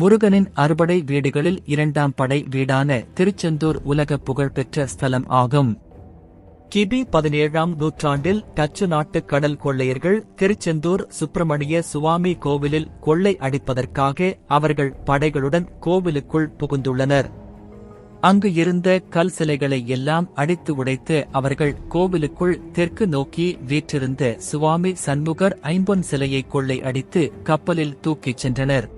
முருகனின் அறுபடை வீடுகளில் இரண்டாம் படை வீடான திருச்செந்தூர் உலக புகழ்பெற்ற ஸ்தலம் ஆகும். கிபி பதினேழாம் நூற்றாண்டில் டச்சு நாட்டு கடல் கொள்ளையர்கள் திருச்செந்தூர் சுப்பிரமணிய சுவாமி கோவிலில் கொள்ளை அடிப்பதற்காக அவர்கள் படைகளுடன் கோவிலுக்குள் புகுந்துள்ளனர். அங்கு இருந்த கல் சிலைகளை எல்லாம் அடித்து உடைத்து அவர்கள் கோவிலுக்குள் தெற்கு நோக்கி வீற்றிருந்த சுவாமி சண்முகர் ஐம்பொன் சிலையை கொள்ளை அடித்து கப்பலில் தூக்கிச் சென்றனர்.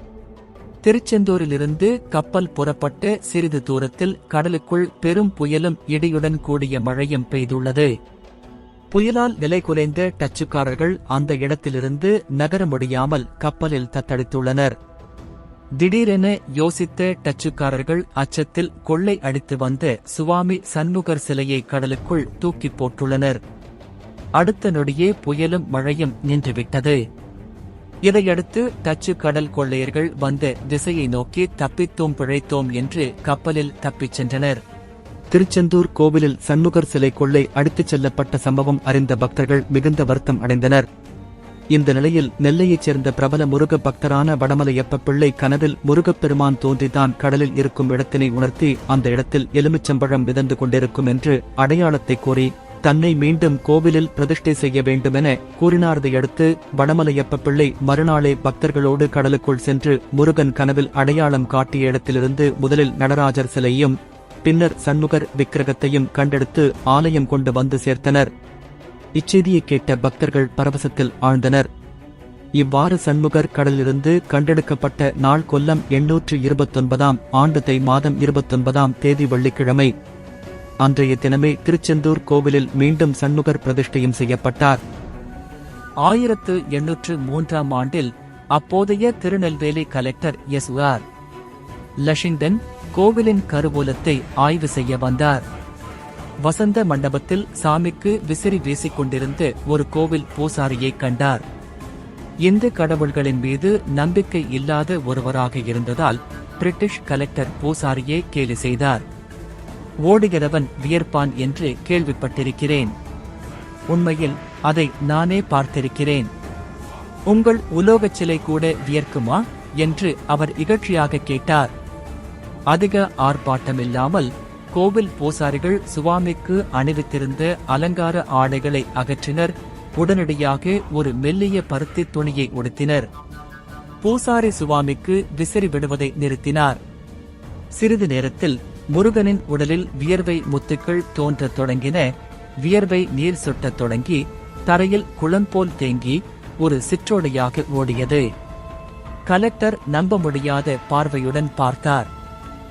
திருச்செந்தூரிலிருந்து கப்பல் புறப்பட்டு சிறிது தூரத்தில் கடலுக்குள் பெரும் புயலும் இடியுடன் கூடிய மழையும் பெய்துள்ளது. புயலால் நிலை குலைந்த டச்சுக்காரர்கள் அந்த இடத்திலிருந்து நகர முடியாமல் கப்பலில் தத்தளித்துள்ளனர் திடீரென யோசித்த டச்சுக்காரர்கள் அச்சத்தில் கொள்ளை அடித்து வந்த சுவாமி சண்முகர் சிலையை கடலுக்குள் தூக்கிப் போட்டுள்ளனர். அடுத்த நொடியே புயலும் மழையும் நின்றுவிட்டது. இதையடுத்து டச்சு கடல் கொள்ளையர்கள் வந்த திசையை நோக்கி தப்பித்தோம் பிழைத்தோம் என்று கப்பலில் தப்பிச் சென்றனர். திருச்செந்தூர் கோவிலில் சண்முகர் சிலை கொள்ளை அடித்துச் செல்லப்பட்ட சம்பவம் அறிந்த பக்தர்கள் மிகுந்த வருத்தம் அடைந்தனர். இந்த நிலையில் நெல்லையைச் சேர்ந்த பிரபல முருக பக்தரான வடமலையப்ப பிள்ளை கனவில் முருகப்பெருமான் தோன்றிதான் கடலில் இருக்கும் இடத்தினை உணர்த்தி அந்த இடத்தில் எலுமிச்சம்பழம் மிதந்து கொண்டிருக்கும் என்று அடையாளத்தை கோரி தன்னை மீண்டும் கோவிலில் பிரதிஷ்டை செய்ய வேண்டுமென கூறினாரதையடுத்து வடமலையப்ப பிள்ளை மறுநாளே பக்தர்களோடு கடலுக்குள் சென்று முருகன் கனவில் அடையாளம் காட்டிய இடத்திலிருந்து முதலில் நடராஜர் சிலையும் பின்னர் சண்முகர் விக்கிரகத்தையும் கண்டெடுத்து ஆலயம் கொண்டு வந்து சேர்த்தனர். இச்செய்தியை கேட்ட பக்தர்கள் பரவசத்தில் ஆழ்ந்தனர். இவ்வாறு சண்முகர் கடலிலிருந்து கண்டெடுக்கப்பட்ட நாள் கொல்லம் எண்ணூற்று இருபத்தொன்பதாம் ஆண்டு தை மாதம் இருபத்தொன்பதாம் தேதி வெள்ளிக்கிழமை அன்றைய தினமே திருச்செந்தூர் கோவிலில் மீண்டும் சண்முகர் பிரதிஷ்டையும் செய்யப்பட்டார். ஆயிரத்து எண்ணூற்று மூன்றாம் ஆண்டில் அப்போதைய Tirunelveli collector S. R. Lushington கோவிலின் கருவூலத்தை ஆய்வு செய்ய வந்தார். வசந்த மண்டபத்தில் சாமிக்கு விசிறி வீசிக்கொண்டிருந்து ஒரு கோவில் பூசாரியை கண்டார். இந்து கடவுள்களின் மீது நம்பிக்கை இல்லாத ஒருவராக இருந்ததால் பிரிட்டிஷ் கலெக்டர் பூசாரியை கேலி செய்தார். ஓடுகிறவன் வியர்ப்பான் என்று கேள்விப்பட்டிருக்கிறேன். உண்மையில் அதை நானே பார்த்திருக்கிறேன். உங்கள் உலோகச் சிலை கூட வியர்க்குமா? என்று அவர் இகழ்ச்சியாக கேட்டார். அதிக ஆர்ப்பாட்டமில்லாமல் கோவில் பூசாரிகள் சுவாமிக்கு அணிவித்திருந்த அலங்கார ஆடைகளை அகற்றினர். உடனடியாக ஒரு மெல்லிய பருத்தி துணியை உடுத்தினர். பூசாரி சுவாமிக்கு விசிறி விடுவதை நிறுத்தினார். சிறிது நேரத்தில் முருகனின் உடலில் வியர்வை முத்துக்கள் தோன்றத் தொடங்கின. வியர்வை நீர் சொட்டத் தொடங்கி தரையில் குளம்போல் தேங்கி ஒரு சிற்றோடையாக ஓடியது. கலெக்டர் நம்ப முடியாத பார்வையுடன் பார்த்தார்.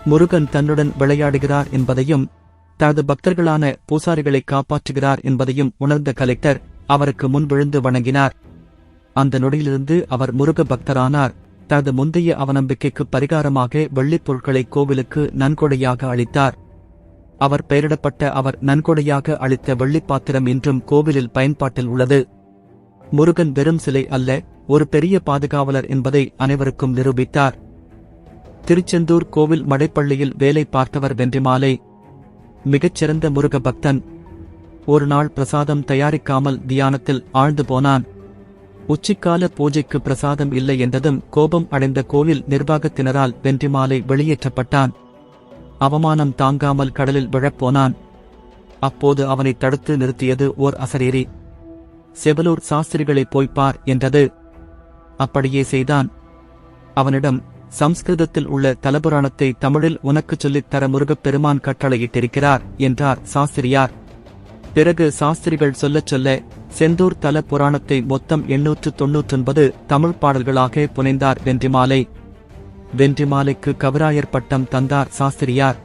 முருகன் தன்னுடன் விளையாடுகிறார் என்பதையும் தனது பக்தர்களான பூசாரிகளை காப்பாற்றுகிறார் என்பதையும் உணர்ந்த கலெக்டர் அவருக்கு முன் விழுந்து வணங்கினார். அந்த நொடியிலிருந்து அவர் முருக பக்தரானார். தனது முந்தைய அவநம்பிக்கைக்கு பரிகாரமாக வெள்ளிப் பொருட்களை கோவிலுக்கு நன்கொடையாக அளித்தார். அவர் பெயரிடப்பட்ட அவர் நன்கொடையாக அளித்த வெள்ளிப் பாத்திரம் இன்றும் கோவிலில் பயன்பாட்டில் உள்ளது. முருகன் வெறும் சிலை அல்ல ஒரு பெரிய பாதுகாவலர் என்பதை அனைவருக்கும் நிரூபித்தார். திருச்செந்தூர் கோவில் மடைப்பள்ளியில் வேலை பார்த்தவர் வென்றிமாலை. மிகச்சிறந்த முருக பக்தன் ஒரு நாள் பிரசாதம் தயாரிக்காமல் தியானத்தில் ஆழ்ந்து போனான். உச்சிக்கால பூஜைக்கு பிரசாதம் இல்லை என்றதும் கோபம் அடைந்த கோவில் நிர்வாகத்தினரால் வென்றிமாலை வெளியேற்றப்பட்டான். அவமானம் தாங்காமல் கடலில் விழப்போனான். அப்போது அவனை தடுத்து நிறுத்தியது ஓர் அசரீரி செவலூர் சாஸ்திரிகளை போய்ப்பார் என்றது. அப்படியே செய்தான். அவனிடம் சம்ஸ்கிருதத்தில் உள்ள தலபுராணத்தை தமிழில் உனக்குச் சொல்லித் தர முருகப் பெருமான் கட்டளையிட்டிருக்கிறார் என்றார் சாஸ்திரியார். பிறகு சாஸ்திரிகள் சொல்லச் சொல்ல செந்தூர் தல புராணத்தை மொத்தம் எண்ணூற்று தொன்னூற்றொன்பது தமிழ் பாடல்களாக புனைந்தார் வென்றிமாலை. வென்றிமாலைக்கு கவிராயர் பட்டம் தந்தார் சாஸ்திரியார்.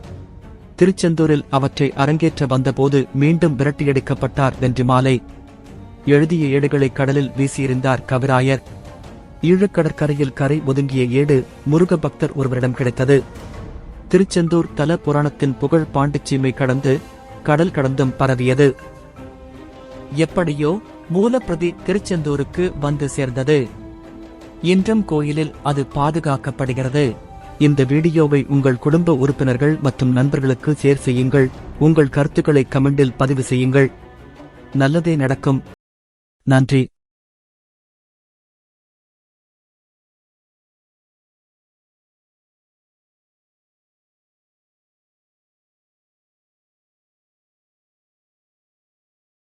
திருச்செந்தூரில் அவற்றை அரங்கேற்ற வந்தபோது மீண்டும் விரட்டியடிக்கப்பட்டார் வென்றிமாலை. எழுதிய ஏடுகளை கடலில் வீசியிருந்தார் கவிராயர். ஈழக்கடற்கரையில் கரை ஒதுங்கிய ஏடு முருக பக்தர் ஒருவரிடம் கிடைத்தது. திருச்செந்தூர் தல புராணத்தின் புகழ் பாண்டிச்சீமை கடந்து கடல் கடந்தும் பரவியது. எப்படியோ மூலப்பிரதி திருச்செந்தூருக்கு வந்து சேர்ந்தது. இன்றும் கோயிலில் அது பாதுகாக்கப்படுகிறது. இந்த வீடியோவை உங்கள் குடும்ப உறுப்பினர்கள் மற்றும் நண்பர்களுக்கு ஷேர் செய்யுங்கள். உங்கள் கருத்துக்களை கமெண்டில் பதிவு செய்யுங்கள். நல்லதே நடக்கும். நன்றி.